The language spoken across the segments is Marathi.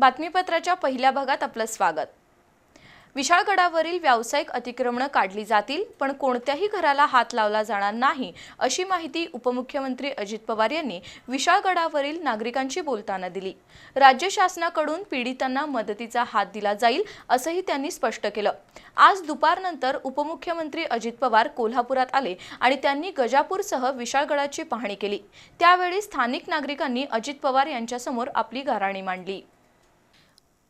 बातमीपत्राच्या पहिल्या भागात आपलं स्वागत. विशाळगडावरील व्यावसायिक अतिक्रमणं काढली जातील पण कोणत्याही घराला हात लावला जाणार नाही अशी माहिती उपमुख्यमंत्री अजित पवार यांनी विशाळगडावरील नागरिकांशी बोलताना दिली. राज्य शासनाकडून पीडितांना मदतीचा हात दिला जाईल असंही त्यांनी स्पष्ट केलं. आज दुपारनंतर उपमुख्यमंत्री अजित पवार कोल्हापुरात आले आणि त्यांनी गजापूरसह विशाळगडाची पाहणी केली. त्यावेळी स्थानिक नागरिकांनी अजित पवार यांच्यासमोर आपली गाराणी मांडली.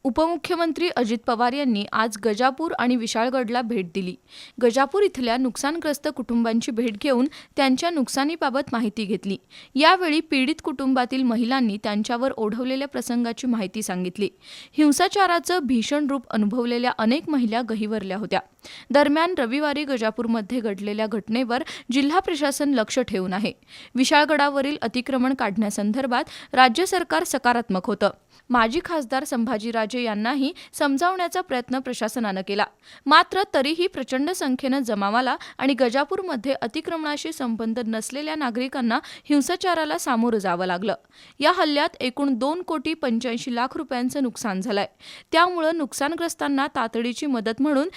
उपमुख्यमंत्री अजित पवार यांनी आज गजापूर आणि विशाळगडला भेट दिली. गजापूर इथल्या नुकसानग्रस्त कुटुंबांची भेट घेऊन त्यांच्या नुकसानीबाबत माहिती घेतली. यावेळी पीडित कुटुंबातील महिलांनी त्यांच्यावर ओढवलेल्या प्रसंगाची माहिती सांगितली. हिंसाचाराचं भीषण रूप अनुभवलेल्या अनेक महिला गहिवरल्या होत्या. दरम्यान रविवारी गजापूरमध्ये घडलेल्या घटनेवर जिल्हा प्रशासन लक्ष ठेवून आहे. विशाळगडावरील अतिक्रमण काढण्यासंदर्भात राज्य सरकार सकारात्मक होतं. माजी खासदार संभाजीराजे यांनाही समजावण्याचा प्रयत्न प्रशासनानं केला. मात्र तरीही प्रचंड संख्येनं जमावाला आणि गजापूरमध्ये अतिक्रमणाशी संबंध नसलेल्या नागरिकांना हिंसाचाराला सामोरं जावं लागलं. या हल्ल्यात एकूण दोन कोटी पंच्याऐंशी लाख रुपयांचं नुकसान झालंय. त्यामुळं नुकसानग्रस्तांना तातडीची मदत म्हणून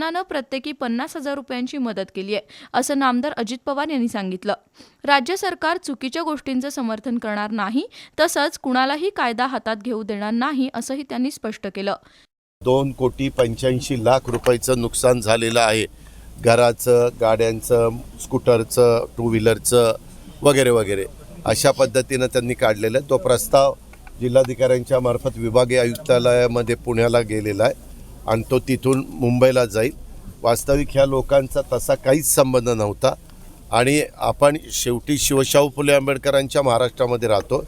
शासनानं प्रत्येकी पन्नास हजार रुपयांची मदत केली आहे असं नामदार अजित पवार यांनी सांगितलं. राज्य सरकार चुकीच्या गोष्टींचं समर्थन करणार नाही तसंच कुणालाही कायदा हातात घेऊ देणार नाही असंही त्यांनी स्पष्ट केलं. दोन कोटी पंच्याऐंशी लाख रुपयाचं नुकसान झालेलं आहे. घराचं गाड्यांचं स्कूटरचं टू व्हीलरचं वगैरे वगैरे. अशा पद्धतीनं त्यांनी काढलेलं आहे. तो प्रस्ताव जिल्हाधिकाऱ्यांच्या मार्फत विभागीय आयुक्तालयामध्ये पुण्याला गेलेला आहे. आणि तो तिथून मुंबईला जाईल. वास्तविक ह्या लोकांचा तसा काहीच संबंध नव्हता. आणि आपण शेवटी शिवशाहू फुले आंबेडकरांच्या महाराष्ट्रामध्ये राहतो.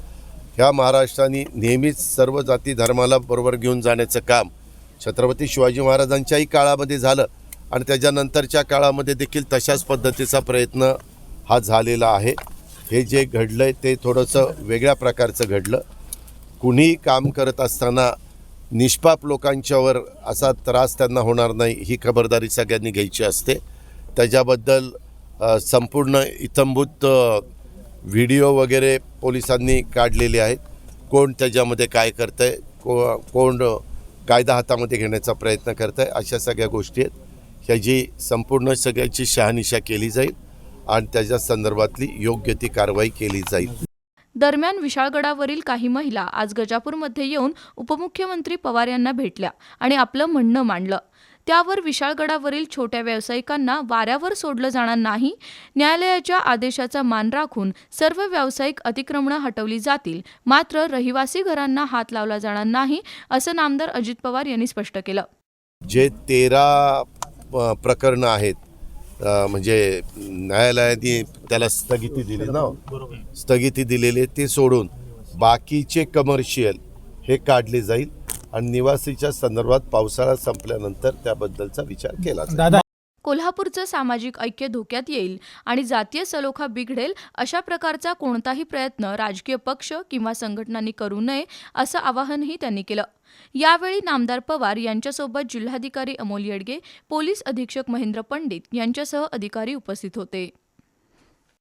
ह्या महाराष्ट्राने नेहमीच सर्व जाती धर्माला बरोबर घेऊन जाण्याचं काम छत्रपती शिवाजी महाराजांच्याही काळामध्ये झालं. आणि त्याच्यानंतरच्या काळामध्ये देखील तशाच पद्धतीचा प्रयत्न हा झालेला आहे. हे जे घडलं आहे ते थोडंसं वेगळ्या प्रकारचं घडलं. कुणीही काम करत असताना निष्पाप लोकांच्यावर असा त्रास त्यांना होणार नाही ही खबरदारी सगळ्यांनी घ्यायची असते. त्याच्याबद्दल संपूर्ण इतंभूत व्हिडिओ वगैरे पोलिसांनी काढलेले आहेत. कोण त्याच्यामध्ये काय करतं आहे को कोण कायदा हातामध्ये घेण्याचा प्रयत्न करत आहे अशा सगळ्या गोष्टी आहेत. ह्याची संपूर्ण सगळ्याची शहानिशा केली जाईल आणि त्याच्या संदर्भातली योग्य ती कारवाई केली जाईल. दरम्यान विशाळगडावरील काही महिला आज गजापूरमध्ये येऊन उपमुख्यमंत्री पवार यांना भेटल्या आणि आपलं म्हणणं मांडलं. त्यावर विशाळगडावरील छोट्या व्यावसायिकांना वाऱ्यावर सोडलं जाणार नाही. न्यायालयाच्या आदेशाचा मान राखून सर्व व्यावसायिक अतिक्रमणं हटवली जातील. मात्र रहिवासी घरांना हात लावला जाणार नाही असं नामदार अजित पवार यांनी स्पष्ट केलं. जे तेरा प्रकरणं आहेत म्हणजे न्यायालयाने त्याला स्थगिती दिली ना. स्थगिती दिलेली ते सोडून बाकीचे कमर्शियल हे काढले जाईल आणि निवासीच्या संदर्भात पावसाळा संपल्यानंतर त्याबद्दलचा विचार केला जाईल. दादा कोल्हापूरचं सामाजिक ऐक्य धोक्यात येईल आणि जातीय सलोखा बिघडेल अशा प्रकारचा कोणताही प्रयत्न राजकीय पक्ष किंवा संघटनांनी करू नये असं आवाहनही त्यांनी केलं. यावेळी नामदार पवार यांच्यासोबत जिल्हाधिकारी अमोल येडगे पोलीस अधीक्षक महेंद्र पंडित यांच्यासह अधिकारी उपस्थित होते.